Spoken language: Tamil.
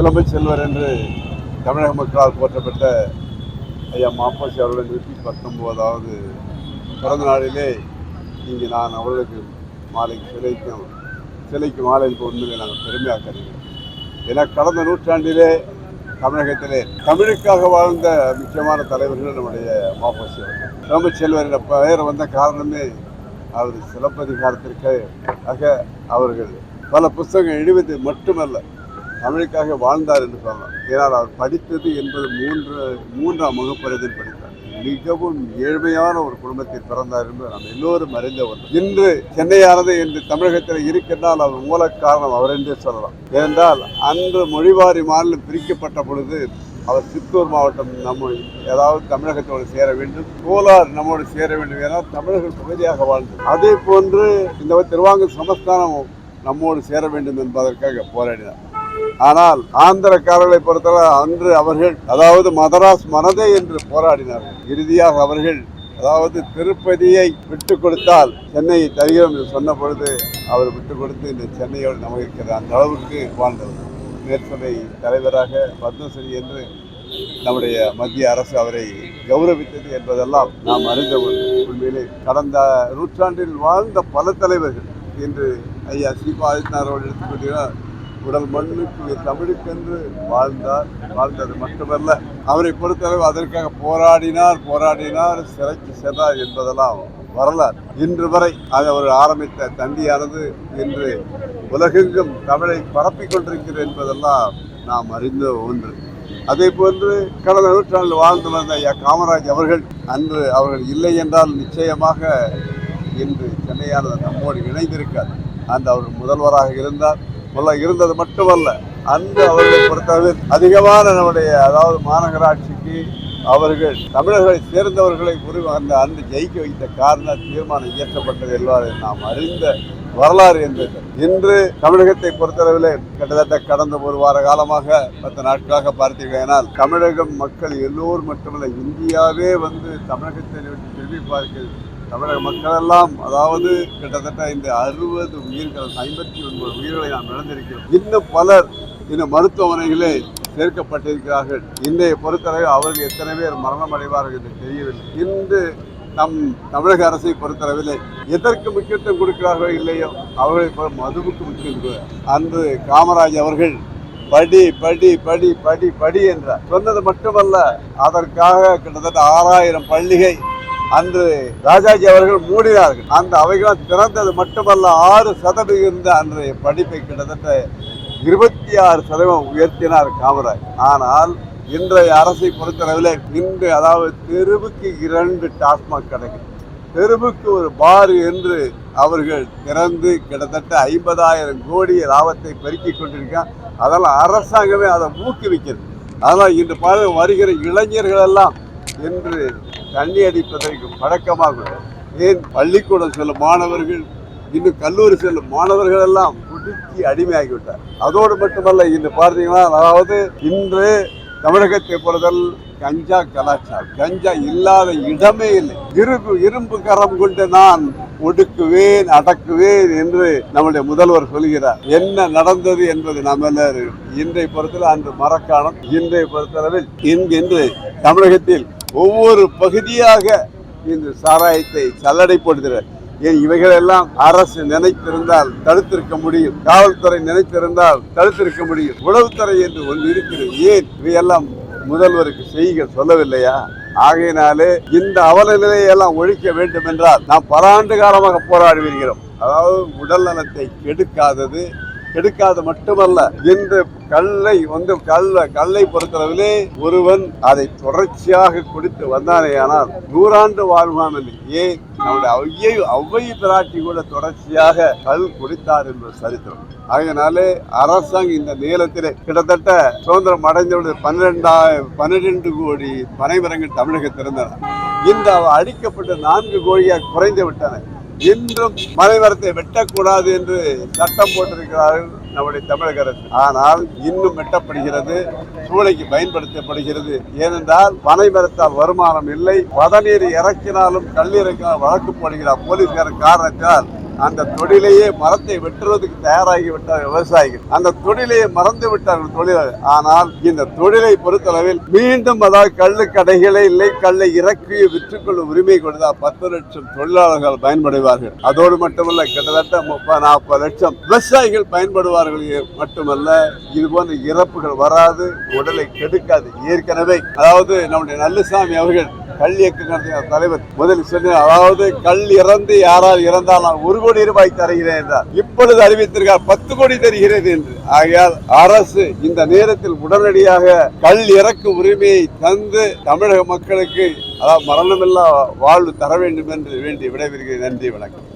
சிலம்பு செல்வர் என்று தமிழக மக்களால் போற்றப்பட்ட ஐயா மாப்பாசி அவர்களின் நூற்றி பத்தொம்போதாவது பிறந்த நாளிலே இங்கு நான் அவர்களுக்கு மாலை சிலைக்கும் சிலைக்கு மாலை ஒன்றுமே நாங்கள் பெருமையாக கருதுகிறோம். ஏன்னா கடந்த நூற்றாண்டிலே தமிழகத்திலே தமிழுக்காக வாழ்ந்த முக்கியமான தலைவர்கள் நம்முடைய மாப்பாசி அவர்கள். சிலம்பு செல்வர் என்ற பெயர் வந்த காரணமே அவர் சிலப்பதிகாரத்திற்கு ஆக அவர்கள் பல புஸ்தகங்கள் எழுவது மட்டுமல்ல தமிழுக்காக வாழ்ந்தார் என்று சொல்லலாம் ஏனால் அவர் படித்தது என்பது மூன்று மூன்றாம் வகுப்பறையில் படித்தார். மிகவும் ஏழ்மையான ஒரு குடும்பத்தில் பிறந்தார் என்பது நாம் எல்லோரும் அறிந்த ஒன்று. இன்று சென்னையானது என்று தமிழகத்தில் இருக்கின்றால் அவர் மூல காரணம் அவர் என்றே சொல்லலாம். ஏனென்றால் அன்று மொழிவாரி மாநிலம் பிரிக்கப்பட்ட பொழுது அவர் சித்தூர் மாவட்டம் நம்ம ஏதாவது தமிழகத்தோடு சேர வேண்டும் கோலார் நம்மோடு சேர வேண்டும் ஏன்னா தமிழர்கள் பகுதியாக வாழ்ந்தது அதே போன்று இந்த திருவாங்கூர் சமஸ்தானம் நம்மோடு சேர வேண்டும் என்பதற்காக போராடினார். ஆனால் ஆந்திரக்காரர்களை பொறுத்தவரை அன்று அவர்கள் அதாவது மதராஸ் மனதே என்று போராடினார்கள். இறுதியாக அவர்கள் அதாவது திருப்பதியை விட்டு கொடுத்தால் சென்னையை தருகிறோம் என்று சொன்ன பொழுது அவர் விட்டு கொடுத்து இந்த சென்னையோடு நமக்கு இருக்கிற அந்த அளவுக்கு வாழ்ந்தவர். மேற்சபை தலைவராக பத்மஸ்ரீ என்று நம்முடைய மத்திய அரசு அவரை கௌரவித்தது என்பதெல்லாம் நாம் அறிந்த ஒன்று உண்மையிலே கடந்த நூற்றாண்டில் வாழ்ந்த பல தலைவர்கள். இன்று ஐயா சீபா ஆதித்யநாத் அவர்கள் எடுத்துக்கொண்டீங்கன்னா உடல் மண்ணுக்கு தமிழுக்கென்று வாழ்ந்தார். வாழ்ந்தது மட்டுமல்ல அவரை பொறுத்தளவு அதற்காக போராடினார் போராடினார் சிறைக்கு சென்றார் என்பதெல்லாம் வரலாறு. இன்று வரை அது அவர் ஆரம்பித்த தந்தியானது இன்று உலகெங்கும் தமிழை பரப்பிக் கொண்டிருக்கிறது என்பதெல்லாம் நாம் அறிந்த ஒன்று. அதே போன்று கடந்த நூற்றாண்டில் வாழ்ந்து வந்த ஐயா காமராஜ் அவர்கள் அன்று அவர்கள் இல்லை என்றால் நிச்சயமாக இன்று சென்னையானது நம்மோடு இணைந்திருக்கார் அந்த அவர் முதல்வராக இருந்தார். இருந்தது மட்டுமல்ல அன்று அவர்களை பொறுத்தளவில் அதிகமான நம்முடைய அதாவது மாநகராட்சிக்கு அவர்கள் தமிழர்களை சேர்ந்தவர்களை உருவ அந்த அன்று ஜெயிக்க வைத்த காரண தீர்மானம் இயற்றப்பட்டது என்பதை நாம் அறிந்த வரலாறு என்பது இன்று தமிழகத்தை பொறுத்தளவில் கிட்டத்தட்ட கடந்த ஒரு வார காலமாக பத்து நாட்களாக பார்த்தீர்கள் தமிழகம் மக்கள் எல்லோரும் மட்டுமல்ல இந்தியாவே வந்து தமிழகத்தை விட்டு திரும்பி பார்க்கிறது தமிழக மக்களெல்லாம் அதாவது கிட்டத்தட்ட இந்த அறுபது உயிர்கள் ஐம்பத்தி ஒன்பது உயிர்களை நாம் இழந்திருக்கிறோம். இன்னும் பலர் இன்னும் மருத்துவமனைகளே சேர்க்கப்பட்டிருக்கிறார்கள். இன்றைய பொறுத்தவரை அவர்கள் எத்தனை பேர் மரணம் அடைவார்கள் என்று தெரியவில்லை. இன்று நம் தமிழக அரசை பொறுத்தளவில்லை எதற்கு முக்கியத்துவம் கொடுக்கிறார்களோ இல்லையோ அவர்களை போல மதுவுக்கு முக்கியம் அன்று காமராஜ் அவர்கள் படி படி படி படி படி என்றார். சொன்னது மட்டுமல்ல அதற்காக கிட்டத்தட்ட ஆறாயிரம் பள்ளிகை அன்று ராஜாஜி அவர்கள் மூடினார்கள். அந்த அவைகள் திறந்தது மட்டுமல்ல ஆறு சதவீதம் இருந்த அன்றைய படிப்பை கிட்டத்தட்ட இருபத்தி ஆறு சதவீதம் உயர்த்தினார் காமராஜ். ஆனால் இன்றைய அரசை பொறுத்தளவில் இன்று அதாவது தெருவுக்கு இரண்டு டாஸ்மாக் கடைகள் தெருவுக்கு ஒரு பார் என்று அவர்கள் திறந்து கிட்டத்தட்ட ஐம்பதாயிரம் கோடி லாபத்தை பெருக்கிக் கொண்டிருக்கான் அதெல்லாம் அரசாங்கமே அதை ஊக்குவிக்கிறது. அதனால் இன்று பல வருகிற இளைஞர்கள் எல்லாம் இன்று தண்ணி அடிப்பதற்கு பழக்கமாக ஏன் பள்ளிக்கூடம் செல்லும் மாணவர்கள் இன்னும் கல்லூரி செல்லும் மாணவர்கள் எல்லாம் குடிக்கு அடிமையாகிவிட்டார். அதோடு மட்டுமல்ல இன்று பார்த்தீங்கன்னா அதாவது இன்று தமிழகத்தை பொறுத்தல் கஞ்சா கலாச்சாரம். கஞ்சா இல்லாத இடமே இல்லை. இரும்பு இரும்பு கரம் கொண்டு நான் ஒடுக்குவேன் அடக்குவேன் என்று நம்முடைய முதல்வர் சொல்கிறார். என்ன நடந்தது என்பது நாம் எல்லாரும் இன்றை பொறுத்தல அன்று மரக்காணம் இன்றைய பொறுத்தளவில் இன்று தமிழகத்தில் ஒவ்வொரு பகுதியாக இந்த சாராயத்தை சல்லடைப்படுத்துகிறார் ஏன் இவைகளெல்லாம் அரசு நினைத்திருந்தால் தடுத்திருக்க முடியும் காவல்துறை நினைத்திருந்தால் தடுத்திருக்க முடியும் உளவுத்துறை என்று ஒன்று இருக்கிறது. ஏன் இவையெல்லாம் முதல்வருக்கு செய்க சொல்லவில்லையா? ஆகையினாலே இந்த அவல நிலையெல்லாம் ஒழிக்க வேண்டும் என்றால் நாம் பல ஆண்டு காலமாக போராடி வருகிறோம். அதாவது உடல் நலத்தை கெடுக்காதது கெடுக்காது மட்டுமல்ல இன்று கல்லை வந்து கல்ல கல்லை பொறுத்தளவிலே ஒருவன் அதை தொடர்ச்சியாக குடித்து வந்தானே ஆனால் நூறாண்டு வாழ்வான் என்று ஏன் நம்முடைய ஔவை பிராட்டி கூட தொடர்ச்சியாக கல் குடித்தார் என்பது சரித்திரம். அதனாலே அரசாங்கம் இந்த நீளத்திலே கிட்டத்தட்ட சுதந்திரம் அடைந்தவுடைய பன்னிரெண்டாயிரம் பன்னிரெண்டு கோடி பனைமரங்கள் தமிழகத்தில் இருந்தன இந்த அடிக்கப்பட்ட நான்கு கோடியாக குறைந்து விட்டன. இன்றும் மலைமரத்தை வெட்டக்கூடாது என்று சட்டம் போட்டிருக்கிறார்கள் நம்முடைய தமிழக அரசு. ஆனால் இன்னும் வெட்டப்படுகிறது சூளைக்கு பயன்படுத்தப்படுகிறது. ஏனென்றால் பனைமரத்தால் வருமானம் இல்லை பதநீர் இறக்கினாலும் கல்லிறக்கினால் வழக்கு போடுகிறார் போலீஸ்காரன் காரணத்தால் அந்த தொழிலையே மரத்தை வெட்டுவதற்கு தயாராகி விட்டார் விவசாயிகள். அந்த தொழிலையே மறந்து விட்டார்கள் தொழிலாளர் ஆனால் இந்த தொழிலை பொறுத்தளவில் மீண்டும் அதாவது கள்ளு கடைகளே இல்லை கல்லை இறக்கிய விற்றுக்கொள்ளும் உரிமை கொடுத்தா பத்து லட்சம் தொழிலாளர்கள் பயன்படுவார்கள். அதோடு மட்டுமல்ல கிட்டத்தட்ட முப்பது நாற்பது லட்சம் விவசாயிகள் பயன்படுவார்கள் மட்டுமல்ல இது போன்ற இறப்புகள் வராது உடலை கெடுக்காது. ஏற்கனவே அதாவது நம்முடைய நல்லசாமி அவர்கள் கல் இயக்க தலைவர் முதலில் சொன்னார் அதாவது கல் இறந்து யாரால் இறந்தால் நான் ஒரு கோடி ரூபாய் தருகிறேன் என்றார். இப்பொழுது அறிவித்திருக்கார் பத்து கோடி தருகிறது என்று. ஆகையால் அரசு இந்த நேரத்தில் உடனடியாக கல் இறக்கும் உரிமையை தந்து தமிழக மக்களுக்கு அதாவது மரணமில்லா வாழ்வு தர வேண்டும் என்று வேண்டி விடைபெறுகிறேன். நன்றி வணக்கம்.